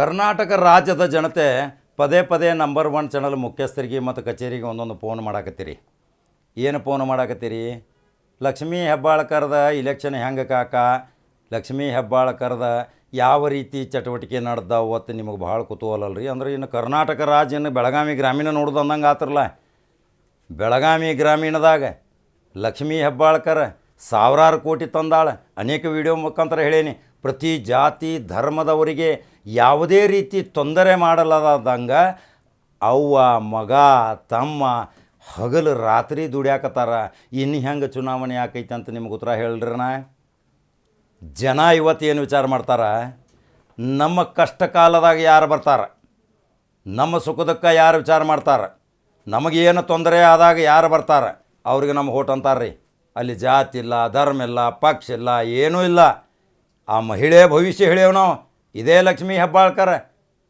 ಕರ್ನಾಟಕ ರಾಜ್ಯದ ಜನತೆ ಪದೇ ಪದೇ ನಂಬರ್ ಒನ್ ಚಾನಲ್ ಮುಖ್ಯಸ್ಥರಿಗೆ ಮತ್ತು ಕಚೇರಿಗೆ ಒಂದೊಂದು ಫೋನ್ ಮಾಡಾಕತ್ತೀರಿ. ಏನು ಫೋನ್ ಮಾಡಾಕತ್ತೀರಿ? ಲಕ್ಷ್ಮೀ ಹೆಬ್ಬಾಳ್ಕರ್ದ ಇಲೆಕ್ಷನ್ ಹೆಂಗೆ ಕಾಕ? ಲಕ್ಷ್ಮೀ ಹೆಬ್ಬಾಳ್ಕರ್ದ ಯಾವ ರೀತಿ ಚಟುವಟಿಕೆ ನಡೆದ ಅವತ್ತು ನಿಮಗೆ ಭಾಳ ಕುತೂಹಲ ಅಲ್ರಿ? ಅಂದ್ರೆ ಇನ್ನು ಕರ್ನಾಟಕ ರಾಜ್ಯ ಬೆಳಗಾವಿ ಗ್ರಾಮೀಣ ನೋಡೋದು ಅಂದಂಗೆ ಆತ್ರಲ್ಲ. ಬೆಳಗಾವಿ ಗ್ರಾಮೀಣದಾಗ ಲಕ್ಷ್ಮೀ ಹೆಬ್ಬಾಳ್ಕರ್ ಸಾವಿರಾರು ಕೋಟಿ ತಂದಾಳ. ಅನೇಕ ವಿಡಿಯೋ ಮುಖಾಂತರ ಹೇಳೇನಿ. ಪ್ರತಿ ಜಾತಿ ಧರ್ಮದವರಿಗೆ ಯಾವುದೇ ರೀತಿ ತೊಂದರೆ ಮಾಡಲಾರ್ದಂಗೆ ಅವ್ವ, ಮಗ, ತಮ್ಮ ಹಗಲು ರಾತ್ರಿ ದುಡ್ಯಾಕತ್ತಾರ. ಇನ್ನು ಹೆಂಗೆ ಚುನಾವಣೆ ಆಕೈತೆ ಅಂತ ನಿಮ್ಗೆ ಉತ್ತರ ನಾ ಜನ ಇವತ್ತೇನು ವಿಚಾರ ಮಾಡ್ತಾರ? ನಮ್ಮ ಕಷ್ಟ ಕಾಲದಾಗ ಯಾರು ಬರ್ತಾರೆ? ನಮ್ಮ ಸುಖದಕ್ಕೆ ಯಾರು ವಿಚಾರ ಮಾಡ್ತಾರೆ? ನಮಗೇನು ತೊಂದರೆ ಆದಾಗ ಯಾರು ಬರ್ತಾರೆ? ಅವ್ರಿಗೆ ನಮ್ಮ ಹೋಟ್ ಅಂತಾರ್ರಿ. ಅಲ್ಲಿ ಜಾತಿ ಇಲ್ಲ, ಧರ್ಮ ಇಲ್ಲ, ಪಕ್ಷ ಇಲ್ಲ, ಏನೂ ಇಲ್ಲ. ಆ ಮಹಿಳೆ ಭವಿಷ್ಯ ಹೇಳೇವು ನಾವು ಇದೇ ಲಕ್ಷ್ಮೀ ಹೆಬ್ಬಾಳ್ಕರ್.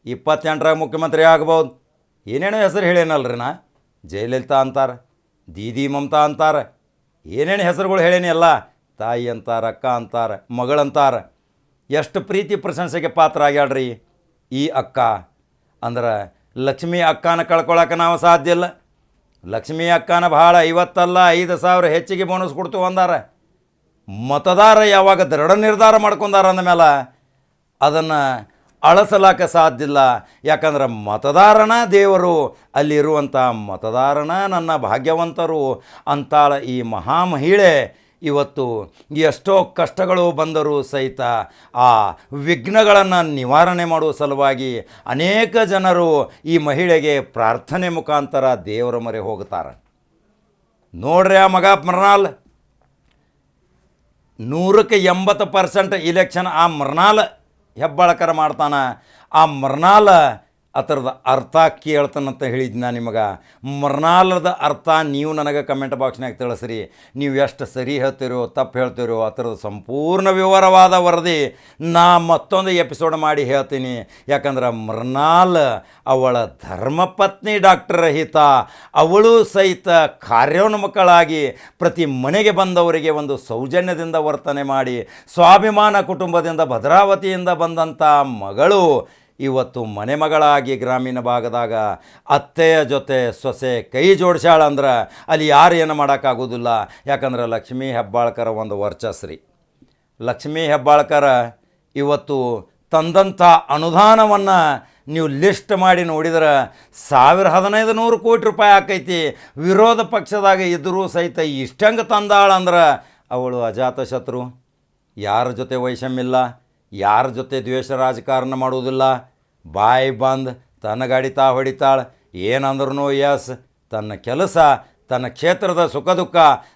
ಇಪ್ಪತ್ತೆಂಟರಾಗ ಮುಖ್ಯಮಂತ್ರಿ ಆಗ್ಬೋದು. ಏನೇನೋ ಹೆಸರು ಹೇಳೇನಲ್ರಿ ನಾ? ಜಯಲಲಿತಾ ಅಂತಾರೆ, ದೀದಿ ಮಮತಾ ಅಂತಾರೆ. ಏನೇನು ಹೆಸರುಗಳು ಹೇಳೇನಿ ಎಲ್ಲ? ತಾಯಿ ಅಂತಾರೆ, ಅಕ್ಕ ಅಂತಾರೆ ಮಗಳಂತಾರೆ ಎಷ್ಟು ಪ್ರೀತಿ ಪ್ರಶಂಸೆಗೆ ಪಾತ್ರ ಆಗ್ಯಾಳ್ರಿ ಈ ಅಕ್ಕ. ಅಂದ್ರೆ ಲಕ್ಷ್ಮಿ ಅಕ್ಕನ ಕಳ್ಕೊಳಕ್ಕೆ ನಾವು ಸಾಧ್ಯ ಇಲ್ಲ. ಲಕ್ಷ್ಮಿ ಅಕ್ಕನ ಭಾಳ ಐವತ್ತಲ್ಲ ಐದು ಸಾವಿರ ಹೆಚ್ಚಿಗೆ ಬೋನಸ್ ಕೊಡ್ತು ಅಂದಾರ. ಮತದಾರ ಯಾವಾಗ ದೃಢ ನಿರ್ಧಾರ ಮಾಡ್ಕೊಂಡಾರ ಅಂದಮೇಲೆ ಅದನ್ನು ಅಳಸಲಾಕ ಸಾಧ್ಯ ಇಲ್ಲ. ಯಾಕಂದ್ರೆ ಮತದಾರನ ದೇವರು ಅಲ್ಲಿರುವಂಥ ಮತದಾರನ ನನ್ನ ಭಾಗ್ಯವಂತರು ಅಂತಾಳ ಈ ಮಹಾಮಹಿಳೆ ಇವತ್ತು ಎಷ್ಟೋ ಕಷ್ಟಗಳು ಬಂದರೂ ಸಹಿತ ಆ ವಿಘ್ನಗಳನ್ನು ನಿವಾರಣೆ ಮಾಡುವ ಸಲುವಾಗಿ ಅನೇಕ ಜನರು ಈ ಮಹಿಳೆಗೆ ಪ್ರಾರ್ಥನೆ ಮುಖಾಂತರ ದೇವರ ಮೊರೆ ಹೋಗುತ್ತಾರೆ. ನೋಡ್ರಿ ಆ ಮಗ ಮರ್ನಾಲ್ ನೂರಕ್ಕೆ ಎಂಬತ್ತು ಪರ್ಸೆಂಟ್ ಇಲೆಕ್ಷನ್ ಆ ಮರ್ನಾಲ್ ಹೆಬ್ಬಾಳಕರ ಮಾಡ್ತಾನೆ. ಆ ಮರ್ನಾಲ ಥರದ ಅರ್ಥ ಕೇಳ್ತಾನಂತ ಹೇಳಿದ್ದು ನಾನು ನಿಮಗೆ. ಮರಣಾಲದ ಅರ್ಥ ನೀವು ನನಗೆ ಕಮೆಂಟ್ ಬಾಕ್ಸ್ನಾಗ ತಿಳಿಸ್ರಿ. ನೀವು ಎಷ್ಟು ಸರಿ ಹೇಳ್ತೀರೋ, ತಪ್ಪು ಹೇಳ್ತೀರೋ ಅದರದ ಸಂಪೂರ್ಣ ವಿವರವಾದ ವರದಿ ನಾ ಮತ್ತೊಂದು ಎಪಿಸೋಡ್ ಮಾಡಿ ಹೇಳ್ತೀನಿ. ಯಾಕಂದ್ರೆ ಮೃಣಾಲ್ ಅವಳ ಧರ್ಮಪತ್ನಿ ಡಾಕ್ಟರ್ ರಹಿತ, ಅವಳು ಸಹಿತ ಕಾರ್ಯೋನ್ಮುಖಳಾಗಿ ಪ್ರತಿ ಮನೆಗೆ ಬಂದವರಿಗೆ ಒಂದು ಸೌಜನ್ಯದಿಂದ ವರ್ತನೆ ಮಾಡಿ, ಸ್ವಾಭಿಮಾನ ಕುಟುಂಬದಿಂದ, ಭದ್ರಾವತಿಯಿಂದ ಬಂದಂಥ ಮಗಳು ಇವತ್ತು ಮನೆಮಗಳಾಗಿ ಗ್ರಾಮೀಣ ಭಾಗದಾಗ ಅತ್ತೆಯ ಜೊತೆ ಸೊಸೆ ಕೈ ಜೋಡಿಸ್ಯಾಳ ಅಂದ್ರೆ ಅಲ್ಲಿ ಯಾರು ಏನು ಮಾಡೋಕ್ಕಾಗೋದಿಲ್ಲ. ಯಾಕಂದ್ರೆ ಲಕ್ಷ್ಮೀ ಹೆಬ್ಬಾಳ್ಕರ ಒಂದು ವರ್ಚಸ್ರಿ. ಲಕ್ಷ್ಮೀ ಹೆಬ್ಬಾಳ್ಕರ ಇವತ್ತು ತಂದಂಥ ಅನುದಾನವನ್ನು ನೀವು ಲಿಸ್ಟ್ ಮಾಡಿ ನೋಡಿದ್ರೆ ಸಾವಿರ ಹದಿನೈದು ನೂರು ಕೋಟಿ ರೂಪಾಯಿ ಆಕೈತಿ. ವಿರೋಧ ಪಕ್ಷದಾಗ ಇದ್ದರೂ ಸಹಿತ ಇಷ್ಟಂಗೆ ತಂದಾಳ ಅಂದ್ರೆ ಅವಳು ಅಜಾತಶತ್ರು ಯಾರ ಜೊತೆ ವೈಷಮ್ಯಿಲ್ಲ ಯಾರ ಜೊತೆ ದ್ವೇಷ ರಾಜಕಾರಣ ಮಾಡುವುದಿಲ್ಲ ಬಾಯಿ ಬಂದ್ ತನ್ನ ಗಾಡಿ ತಾ ಹೊಡಿತಾಳೆ. ಏನಂದ್ರೂ ಎಸ್, ತನ್ನ ಕೆಲಸ, ತನ್ನ ಕ್ಷೇತ್ರದ ಸುಖ ದುಃಖ,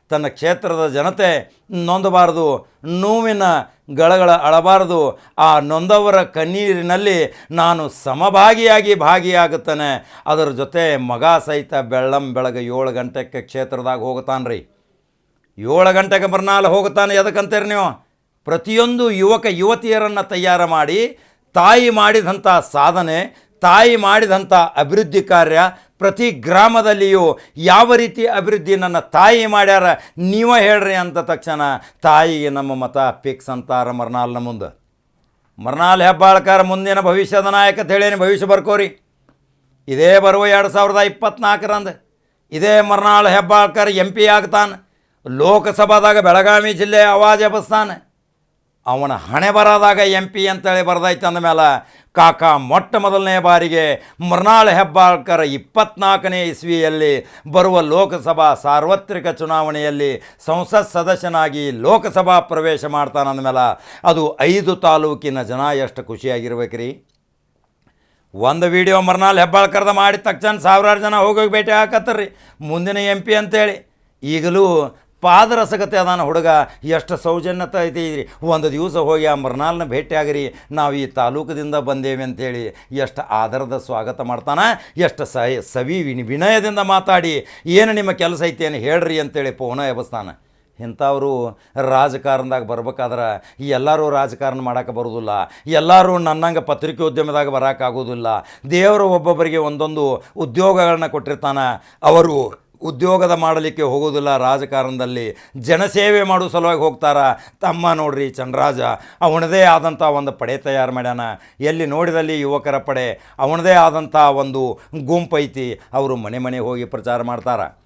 ತನ್ನ ಕ್ಷೇತ್ರದ ಜನತೆ ನೊಂದಬಾರದು. ನೋವಿನ ಗಳಗಳ ಅಳಬಾರದು. ಆ ನೊಂದವರ ಕಣ್ಣೀರಿನಲ್ಲಿ ನಾನು ಸಮಭಾಗಿಯಾಗಿ ಭಾಗಿಯಾಗುತ್ತೇನೆ. ಅದರ ಜೊತೆ ಮಗ ಸಹಿತ ಬೆಳ್ಳಂ ಬೆಳಗ್ಗೆ ಏಳು ಗಂಟೆಗೆ ಕ್ಷೇತ್ರದಾಗ ಹೋಗ್ತಾನೆ ರೀ ಏಳು ಗಂಟೆಗೆ ಬರ್ನಾಲ್ ಹೋಗುತ್ತಾನೆ ಎದಕ್ಕಂತೀರಿ ನೀವು? ಪ್ರತಿಯೊಂದು ಯುವಕ ಯುವತಿಯರನ್ನು ತಯಾರು ಮಾಡಿ ತಾಯಿ ಮಾಡಿದಂಥ ಸಾಧನೆ, ತಾಯಿ ಮಾಡಿದಂಥ ಅಭಿವೃದ್ಧಿ ಕಾರ್ಯ ಪ್ರತಿ ಗ್ರಾಮದಲ್ಲಿಯೂ ಯಾವ ರೀತಿ ಅಭಿವೃದ್ಧಿ ನನ್ನ ತಾಯಿ ಮಾಡ್ಯಾರ, ನೀವೇ ಹೇಳ್ರಿ ಅಂತ ತಕ್ಷಣ ತಾಯಿಗೆ ನಮ್ಮ ಮತ ಫಿಕ್ಸ್ ಅಂತಾರ ಮರ್ನಾಲ್ನ ಮುಂದೆ. ಮರ್ನಾಲ್ ಹೆಬ್ಬಾಳ್ಕರ್ ಮುಂದಿನ ಭವಿಷ್ಯದ ನಾಯಕ ಅಂತ ಹೇಳೇನಿ, ಭವಿಷ್ಯ ಬರ್ಕೋರಿ. ಇದೇ ಬರುವ ಎರಡು ಸಾವಿರದ ಇಪ್ಪತ್ನಾಲ್ಕರಂದು ಇದೇ ಮರ್ನಾಳ್ ಹೆಬ್ಬಾಳ್ಕರ್ ಎಂ ಪಿ ಆಗ್ತಾನೆ. ಲೋಕಸಭಾದಾಗ ಬೆಳಗಾವಿ ಜಿಲ್ಲೆ ಅವಾಜ್ ಎಬ್ಬಿಸ್ತಾನೆ. ಅವನ ಹಣೆ ಬರದಾಗ ಎಂ ಪಿ ಅಂತೇಳಿ ಬರ್ದೈತೆ ಅಂದಮೇಲೆ ಕಾಕ, ಮೊಟ್ಟ ಮೊದಲನೇ ಬಾರಿಗೆ ಮರ್ನಾಳ್ ಹೆಬ್ಬಾಳ್ಕರ್ ಇಪ್ಪತ್ನಾಲ್ಕನೇ ಇಸ್ವಿಯಲ್ಲಿ ಬರುವ ಲೋಕಸಭಾ ಸಾರ್ವತ್ರಿಕ ಚುನಾವಣೆಯಲ್ಲಿ ಸಂಸತ್ ಸದಸ್ಯನಾಗಿ ಲೋಕಸಭಾ ಪ್ರವೇಶ ಮಾಡ್ತಾನೆ ಅಂದಮೇಲೆ ಅದು ಐದು ತಾಲೂಕಿನ ಜನ ಎಷ್ಟು ಖುಷಿಯಾಗಿರ್ಬೇಕ್ರಿ? ಒಂದು ವಿಡಿಯೋ ಮರ್ನಾಲ್ ಹೆಬ್ಬಾಳ್ಕರ್ದ ಮಾಡಿದ ತಕ್ಷಣ ಸಾವಿರಾರು ಜನ ಹೋಗೋಗಿ ಭೇಟಿ ಹಾಕತ್ತರ್ರಿ ಮುಂದಿನ ಎಂ ಪಿ ಅಂತೇಳಿ. ಈಗಲೂ ಪಾದರಸಗತೆ ಅದಾನ ಹುಡುಗ, ಎಷ್ಟು ಸೌಜನ್ಯತೆ ಐತಿ ಒಂದು ದಿವಸ ಹೋಗಿ ಆ ಮರ್ನಾಲ್ನ ಭೇಟಿಯಾಗಿರಿ. ನಾವು ಈ ತಾಲೂಕದಿಂದ ಬಂದೇವೆ ಅಂತೇಳಿ ಎಷ್ಟು ಆದರದ ಸ್ವಾಗತ ಮಾಡ್ತಾನೆ, ಎಷ್ಟು ಸ ಸವಿ ವಿನಿ ವಿನಯದಿಂದ ಮಾತಾಡಿ, ಏನು ನಿಮ್ಮ ಕೆಲಸ ಐತಿ ಏನು ಹೇಳ್ರಿ ಅಂತೇಳಿ ಪೋನ ಎಬ್ಬಿಸ್ತಾನೆ. ಇಂಥವರು ರಾಜಕಾರಣದಾಗ ಬರ್ಬೇಕಾದ್ರೆ ಎಲ್ಲರೂ ರಾಜಕಾರಣ ಮಾಡೋಕೆ ಬರೋದಿಲ್ಲ. ಎಲ್ಲರೂ ನನ್ನಂಗೆ ಪತ್ರಿಕೋದ್ಯಮದಾಗ ಬರೋಕ್ಕಾಗೋದಿಲ್ಲ ದೇವರು ಒಬ್ಬೊಬ್ಬರಿಗೆ ಒಂದೊಂದು ಉದ್ಯೋಗಗಳನ್ನ ಕೊಟ್ಟಿರ್ತಾನೆ. ಅವರು ಉದ್ಯೋಗದ ಮಾಡಲಿಕ್ಕೆ ಹೋಗೋದಿಲ್ಲ ರಾಜಕಾರಣದಲ್ಲಿ ಜನಸೇವೆ ಮಾಡೋ ಸಲುವಾಗಿ ಹೋಗ್ತಾರ? ತಮ್ಮ ನೋಡ್ರಿ ಚಂದ್ರರಾಜ ಅವನದೇ ಆದಂಥ ಒಂದು ಪಡೆ ತಯಾರು ಮಾಡ್ಯಾನ. ಎಲ್ಲಿ ನೋಡಿದಲ್ಲಿ ಯುವಕರ ಪಡೆ, ಅವನದೇ ಆದಂಥ ಒಂದು ಗುಂಪು ಐತಿ ಅವರು ಮನೆ ಮನೆ ಹೋಗಿ ಪ್ರಚಾರ ಮಾಡ್ತಾರೆ.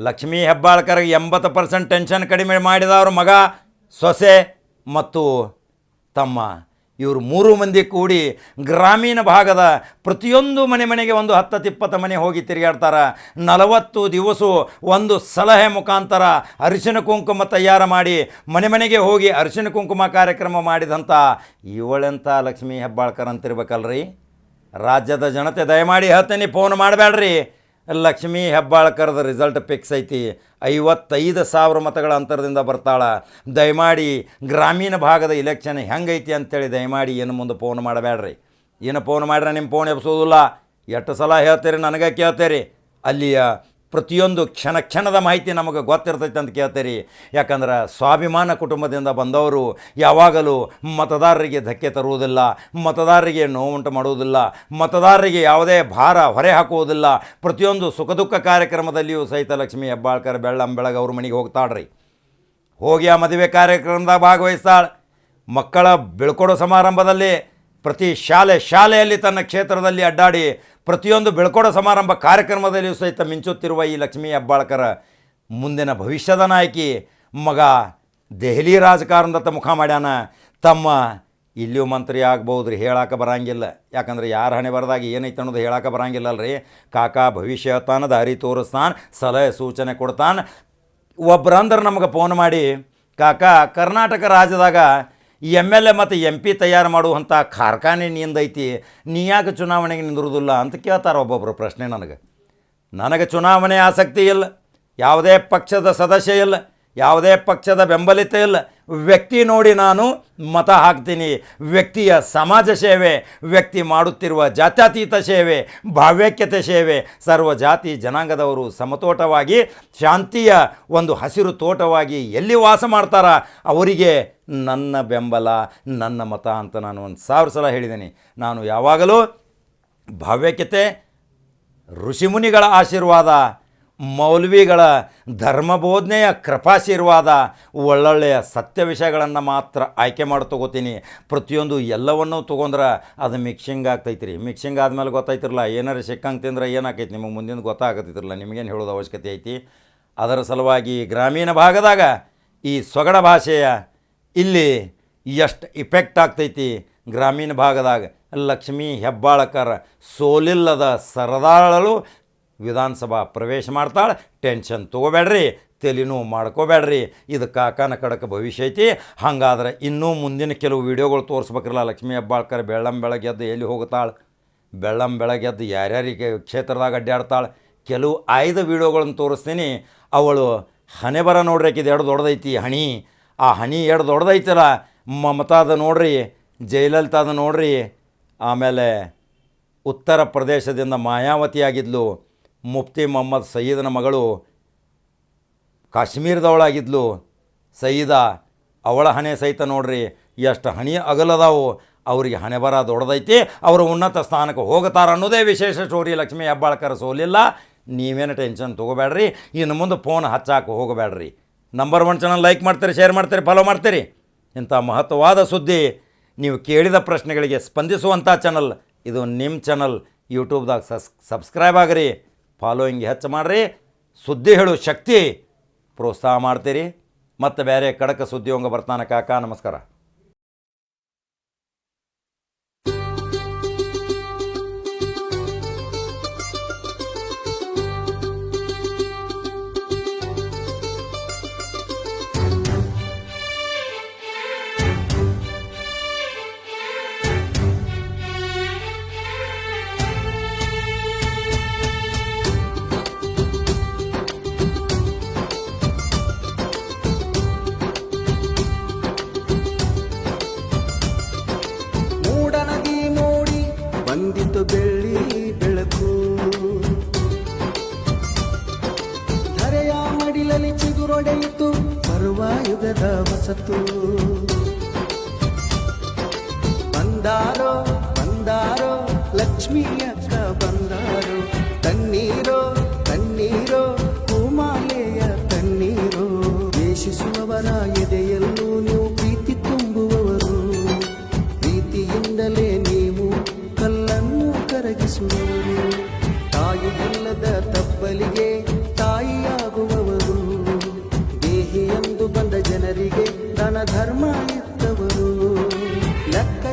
ಲಕ್ಷ್ಮೀ ಹೆಬ್ಬಾಳ್ಕರ್ಗೆ ಎಂಬತ್ತು ಪರ್ಸೆಂಟ್ ಟೆನ್ಷನ್ ಕಡಿಮೆ ಮಾಡಿದ ಅವ್ರ ಮಗ, ಸೊಸೆ ಮತ್ತು ತಮ್ಮ. ಇವರು ಮೂರು ಮಂದಿ ಕೂಡಿ ಗ್ರಾಮೀಣ ಭಾಗದ ಪ್ರತಿಯೊಂದು ಮನೆ ಮನೆಗೆ ಒಂದು ಹತ್ತತ್ತು ಇಪ್ಪತ್ತು ಮನೆ ಹೋಗಿ ತಿರುಗಾಡ್ತಾರೆ. ನಲವತ್ತು ದಿವಸ ಒಂದು ಸಲಹೆ ಮುಖಾಂತರ ಅರಿಶಿನ ಕುಂಕುಮ ತಯಾರು ಮಾಡಿ ಮನೆ ಮನೆಗೆ ಹೋಗಿ ಅರಿಶಿನ ಕುಂಕುಮ ಕಾರ್ಯಕ್ರಮ ಮಾಡಿದಂಥ ಇವಳೆಂಥ ಲಕ್ಷ್ಮೀ ಹೆಬ್ಬಾಳ್ಕರ್ ಅಂತಿರ್ಬೇಕಲ್ರಿ? ರಾಜ್ಯದ ಜನತೆ, ದಯಮಾಡಿ ಹೇಳ್ತೇನೆ, ಫೋನ್ ಮಾಡಬೇಡ್ರಿ. ಲಕ್ಷ್ಮೀ ಹೆಬ್ಬಾಳ್ಕರ್ದ ರಿಸಲ್ಟ್ ಫಿಕ್ಸ್ ಐತಿ. ಐವತ್ತೈದು ಸಾವಿರ ಮತಗಳ ಅಂತರದಿಂದ ಬರ್ತಾಳೆ. ದಯಮಾಡಿ ಗ್ರಾಮೀಣ ಭಾಗದ ಇಲೆಕ್ಷನ್ ಹೆಂಗೈತಿ ಅಂತೇಳಿ ದಯಮಾಡಿ ಏನು ಮುಂದೆ ಫೋನ್ ಮಾಡಬೇಡ್ರಿ. ಏನು ಫೋನ್ ಮಾಡ್ರೆ ನಿಮ್ಮ ಫೋನ್ ಎಬ್ಸೋದಿಲ್ಲ. ಎಷ್ಟು ಸಲ ಹೇಳ್ತೀರಿ, ನನಗೆ ಕೇಳ್ತೀರಿ. ಅಲ್ಲಿಯ ಪ್ರತಿಯೊಂದು ಕ್ಷಣ ಕ್ಷಣದ ಮಾಹಿತಿ ನಮಗೆ ಗೊತ್ತಿರ್ತೈತೆ ಅಂತ ಕೇಳ್ತೀರಿ. ಯಾಕಂದ್ರೆ ಸ್ವಾಭಿಮಾನ ಕುಟುಂಬದಿಂದ ಬಂದವರು ಯಾವಾಗಲೂ ಮತದಾರರಿಗೆ ಧಕ್ಕೆ ತರುವುದಿಲ್ಲ, ಮತದಾರರಿಗೆ ನೋವುಂಟು ಮಾಡುವುದಿಲ್ಲ, ಮತದಾರರಿಗೆ ಯಾವುದೇ ಭಾರ ಹೊರೆ ಹಾಕುವುದಿಲ್ಲ. ಪ್ರತಿಯೊಂದು ಸುಖ ದುಃಖ ಕಾರ್ಯಕ್ರಮದಲ್ಲಿಯೂ ಸಹಿತ ಲಕ್ಷ್ಮೀ ಹೆಬ್ಬಾಳ್ಕರ್, ಬೆಳ್ಳಂ ಬೆಳಗ್ಗೆ ಅವ್ರ ಮನೆಗೆ ಹೋಗ್ತಾಳ್ರಿ. ಹೋಗಿ ಆ ಮದುವೆ ಕಾರ್ಯಕ್ರಮದಾಗ ಭಾಗವಹಿಸ್ತಾಳೆ. ಮಕ್ಕಳ ಬೀಳ್ಕೊಡೋ ಸಮಾರಂಭದಲ್ಲಿ ಪ್ರತಿ ಶಾಲೆ, ಶಾಲೆಯಲ್ಲಿ ತನ್ನ ಕ್ಷೇತ್ರದಲ್ಲಿ ಅಡ್ಡಾಡಿ ಪ್ರತಿಯೊಂದು ಬೆಳ್ಕೊಡ ಸಮಾರಂಭ ಕಾರ್ಯಕ್ರಮದಲ್ಲಿಯೂ ಸಹಿತ ಮಿಂಚುತ್ತಿರುವ ಈ ಲಕ್ಷ್ಮೀ ಹೆಬ್ಬಾಳ್ಕರ ಮುಂದಿನ ಭವಿಷ್ಯದ ನಾಯಕಿ, ಮಗ ದೆಹಲಿ ರಾಜಕಾರಣದತ್ತ ಮುಖ ಮಾಡ್ಯಾನ. ತಮ್ಮ ಇಲ್ಲಿಯೂ ಮಂತ್ರಿ ಆಗ್ಬೋದು ರೀ ಹೇಳಕ್ಕೆ ಬರಂಗಿಲ್ಲ. ಯಾಕಂದ್ರೆ ಯಾರ ಹಣೆ ಬರದಾಗ ಏನೈತೆ ಅನ್ನೋದು ಹೇಳಕ್ಕೆ ಬರಂಗಿಲ್ಲಲ್ರಿ. ಕಾಕಾ ಭವಿಷ್ಯ ತಾನ ದಾರಿ ತೋರಿಸ್ತಾನೆ, ಸಲಹೆ ಸೂಚನೆ ಕೊಡ್ತಾನೆ. ಒಬ್ರಂದ್ರ ನಮಗೆ ಫೋನ್ ಮಾಡಿ, ಕಾಕಾ, ಕರ್ನಾಟಕ ರಾಜ್ಯದಾಗ ಎಂ ಎಲ್ ಎ ಮತ್ತು ಎಂ ಪಿ ತಯಾರು ಮಾಡುವಂಥ ಕಾರ್ಖಾನೆ ನಿಂದೈತಿ ನೀ ಯಾಕೆ ಚುನಾವಣೆಗೆ ನಿಂದಿರುವುದಿಲ್ಲ ಅಂತ ಕೇಳ್ತಾರೆ ಒಬ್ಬೊಬ್ಬರು ಪ್ರಶ್ನೆ ನನಗೆ. ನನಗೆ ಚುನಾವಣೆ ಆಸಕ್ತಿ ಇಲ್ಲ, ಯಾವುದೇ ಪಕ್ಷದ ಸದಸ್ಯ ಇಲ್ಲ, ಯಾವುದೇ ಪಕ್ಷದ ಬೆಂಬಲಿತ ಇಲ್ಲ ವ್ಯಕ್ತಿ ನೋಡಿ ನಾನು ಮತ ಹಾಕ್ತೀನಿ. ವ್ಯಕ್ತಿಯ ಸಮಾಜ ಸೇವೆ, ವ್ಯಕ್ತಿ ಮಾಡುತ್ತಿರುವ ಜಾತ್ಯತೀತ ಸೇವೆ ಭಾವ್ಯಕ್ಯತೆ ಸೇವೆ, ಸರ್ವ ಜಾತಿ ಜನಾಂಗದವರು ಸಮತೋಟವಾಗಿ, ಶಾಂತಿಯ ಒಂದು ಹಸಿರು ತೋಟವಾಗಿ ಎಲ್ಲಿ ವಾಸ ಮಾಡ್ತಾರ ಅವರಿಗೆ ನನ್ನ ಬೆಂಬಲ, ನನ್ನ ಮತ ಅಂತ ನಾನು ಒಂದು ಸಾವಿರ ಸಲ ಹೇಳಿದ್ದೀನಿ ನಾನು ಯಾವಾಗಲೂ ಭಾವ್ಯಕ್ಯತೆ ಋಷಿಮುನಿಗಳ ಆಶೀರ್ವಾದ ಮೌಲ್ವಿಗಳ ಧರ್ಮಬೋಧನೆಯ ಕೃಪಾಶೀರ್ವಾದ ಒಳ್ಳೊಳ್ಳೆಯ ಸತ್ಯ ವಿಷಯಗಳನ್ನು ಮಾತ್ರ ಆಯ್ಕೆ ಮಾಡಿ ತೊಗೋತೀನಿ. ಪ್ರತಿಯೊಂದು ಎಲ್ಲವನ್ನೂ ತೊಗೊಂಡ್ರೆ ಅದು ಮಿಕ್ಸಿಂಗ್ ಆಗ್ತೈತ್ರಿ. ಮಿಕ್ಸಿಂಗ್ ಆದಮೇಲೆ ಗೊತ್ತಾಯ್ತಿರಲ್ಲ ಏನಾರು ಸಿಕ್ಕಂಗೆ ತಿಂದ್ರೆ ಏನಾಕೈತಿ ನಿಮಗೆ ಮುಂದಿನ ಗೊತ್ತಾಗತ್ತಿರಲ್ಲ ನಿಮಗೇನು ಹೇಳೋದು ಅವಶ್ಯಕತೆ ಐತಿ? ಅದರ ಸಲುವಾಗಿ ಗ್ರಾಮೀಣ ಭಾಗದಾಗ ಈ ಸೊಗಡ ಭಾಷೆಯ ಇಲ್ಲಿ ಎಷ್ಟು ಇಫೆಕ್ಟ್ ಆಗ್ತೈತಿ? ಗ್ರಾಮೀಣ ಭಾಗದಾಗ ಲಕ್ಷ್ಮೀ ಹೆಬ್ಬಾಳಕರ ಸೋಲಿಲ್ಲದ ಸರದಾಳಲು ವಿಧಾನಸಭಾ ಪ್ರವೇಶ ಮಾಡ್ತಾಳೆ. ಟೆನ್ಷನ್ ತೊಗೋಬೇಡ್ರಿ ತಲೆನೋವು ಮಾಡ್ಕೋಬೇಡ್ರಿ. ಇದು ಕಾಕನ ಕಡಕ ಭವಿಷ್ಯ ಐತಿ. ಹಾಗಾದ್ರೆ ಇನ್ನೂ ಮುಂದಿನ ಕೆಲವು ವಿಡಿಯೋಗಳು ತೋರಿಸ್ಬೇಕ್ರಲ್ಲ ಲಕ್ಷ್ಮೀ ಹೆಬ್ಬಾಳ್ಕರ್, ಬೆಳ್ಳಂ ಬೆಳಗ್ಗೆ ಎದ್ದು ಎಲ್ಲಿ ಹೋಗ್ತಾಳೆ ಬೆಳ್ಳಂ ಬೆಳಗ್ಗೆ ಎದ್ದು ಯಾರ್ಯಾರಿಗೆ ಕ್ಷೇತ್ರದಾಗ ಅಡ್ಡಾಡ್ತಾಳೆ? ಕೆಲವು ಆಯ್ದ ವಿಡಿಯೋಗಳನ್ನು ತೋರಿಸ್ತೀನಿ. ಅವಳು ಹಣೆ ಬರ ನೋಡ್ರಿ ಎರಡು ದೊಡ್ಡದೈತಿ ಹಣಿ. ಆ ಹಣಿ ಎರಡು ದೊಡ್ಡದೈತಲ್ಲ, ಮಮತಾದ ನೋಡ್ರಿ, ಜಯಲಲಿತಾದ ನೋಡ್ರಿ. ಆಮೇಲೆ ಉತ್ತರ ಪ್ರದೇಶದಿಂದ ಮಾಯಾವತಿಯಾಗಿದ್ಲು. ಮುಫ್ತಿ ಮೊಹಮ್ಮದ್ ಸಯೀದನ ಮಗಳು ಕಾಶ್ಮೀರದವಳಾಗಿದ್ಲು. ಸಯೀದ ಅವಳ ಹಣೆ ಸಹಿತ ನೋಡ್ರಿ, ಎಷ್ಟು ಹಣಿ ಅಗಲದಾವು. ಅವರಿಗೆ ಹಣೆ ಬರ ದೊಡ್ಡದೈತಿ, ಅವರು ಉನ್ನತ ಸ್ಥಾನಕ್ಕೆ ಹೋಗುತ್ತಾರ ಅನ್ನೋದೇ ವಿಶೇಷ. ಸ್ಟೋರಿ ಲಕ್ಷ್ಮೀ ಹೆಬ್ಬಾಳ್ಕರ್ ಸೋಲಿಲ್ಲ. ನೀವೇನು ಟೆನ್ಷನ್ ತೊಗೋಬೇಡ್ರಿ, ಇನ್ನು ಮುಂದೆ ಫೋನ್ ಹಚ್ಚಾಕ ಹೋಗಬೇಡ್ರಿ. ನಂಬರ್ ಒನ್ ಚಾನಲ್ ಲೈಕ್ ಮಾಡ್ತೀರಿ ಶೇರ್ ಮಾಡ್ತೀರಿ ಫಾಲೋ ಮಾಡ್ತೀರಿ. ಇಂಥ ಮಹತ್ವವಾದ ಸುದ್ದಿ ನೀವು ಕೇಳಿದ ಪ್ರಶ್ನೆಗಳಿಗೆ ಸ್ಪಂದಿಸುವಂಥ ಚಾನಲ್ ಇದು ನಿಮ್ಮ ಚಾನಲ್ ಯೂಟ್ಯೂಬ್ದಾಗ ಸಸ್ ಸಬ್ಸ್ಕ್ರೈಬ್ ಆಗಿರಿ. ಫಾಲೋಯಿಂಗ್ ಹೆಚ್ಚು ಮಾಡಿರಿ. ಸುದ್ದಿ ಹೇಳು ಶಕ್ತಿ. ಪ್ರೋತ್ಸಾಹ ಮಾಡ್ತೀರಿ. ಮತ್ತು ಬೇರೆ ಕಡಕ ಸುದ್ದಿಯೊಂಗ ಬರ್ತಾನೆ ಕಾಕ, ನಮಸ್ಕಾರ. ಲಕ್ಷ್ಮಿಯತ್ತ ಬಂದರು ತಣ್ಣೀರೋ ತಣ್ಣೀರೋ ಹೂಮಾಲೆಯ ತಣ್ಣೀರೋ ವೇಷಿಸುವವರ ಎದೆಯಲ್ಲೂ ನೀವು ಪ್ರೀತಿ ತುಂಬುವವರು. ಪ್ರೀತಿಯಿಂದಲೇ ನೀವು ಕಲ್ಲನ್ನು ಕರಗಿಸುವವರು. ತಾಯಿ ಇಲ್ಲದ ತಪ್ಪಲಿಗೆ ತಾಯಿಯಾಗುವವರು. ದೇಹಿಯೆಂದು ಬಂದ ಜನರಿಗೆ ಧನ ಧರ್ಮ ಇತ್ತವರು ಲೆಕ್ಕ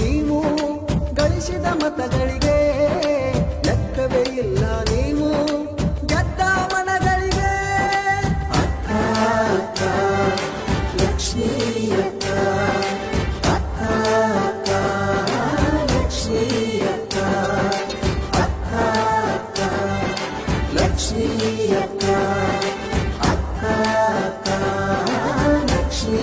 ನೀವು. ಮತಗಳಿಗೆ ಲೆಕ್ಕವೇ ಇಲ್ಲ ನೀವು. ಗೆದ್ದ ಮನಗಳಿಗೆ. ಅಕ್ಕ ಅಕ್ಕ, ಲಕ್ಷ್ಮೀ ಅಕ್ಕ ಅಕ್ಕ ಅಕ್ಕ, ಲಕ್ಷ್ಮೀ ಅಕ್ಕ ಅಕ್ಕ ಅಕ್ಕ, ಲಕ್ಷ್ಮೀ ಅಕ್ಕ ಅಕ್ಕ ಅಕ್ಕ, ಲಕ್ಷ್ಮೀ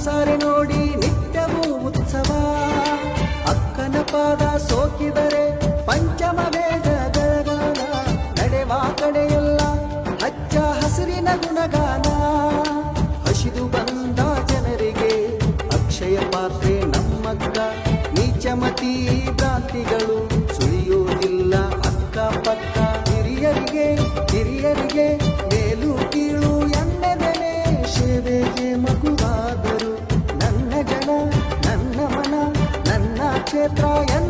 ಮನಸಾರೆ ನೋಡಿ ನಿತ್ಯವೂ ಉತ್ಸವ. ಅಕ್ಕನ ಪಾದ ಸೋಕಿದರೆ ಪಂಚಮ ವೇದ ಬೆಳಗಾನ. ನಡೆವ ಕಡೆಯೆಲ್ಲ ಅಚ್ಚ ಹಸಿರಿನ ಗುಣಗಾನ. ಹಸಿದು ಬಂದ ಜನರಿಗೆ ಅಕ್ಷಯ ಪಾತ್ರೆ ನಮ್ಮಕ್ಕ ನೀಚಮತಿ ಭ್ರಾಂತಿಗಳು ಸುಳಿಯುವುದಿಲ್ಲ ಅಕ್ಕ ಪಕ್ಕ ಹಿರಿಯರಿಗೆ ಹಿರಿಯರಿಗೆ. ಕ್ಷೇತ್ರ ಎನ್ನುತ್ತಲೇ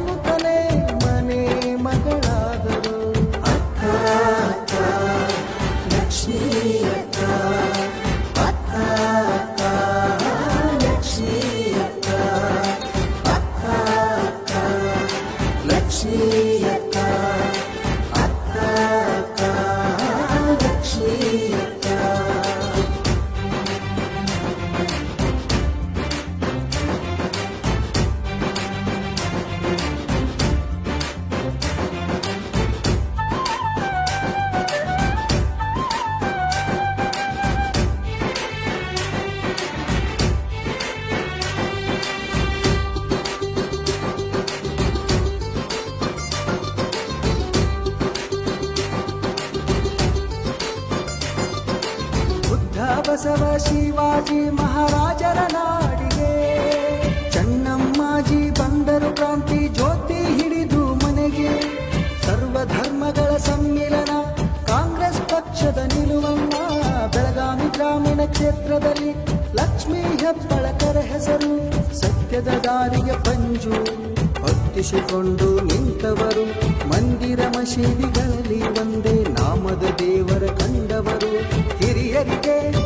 ಕಟ್ಟಿಸಿಕೊಂಡು ನಿಂತವರು ಮಂದಿರ ಮಸೀದಿಗಳಲ್ಲಿ ಒಂದೇ ನಾಮದ ದೇವರ ಕಂಡವರು. ಹಿರಿಯರಿಗೆ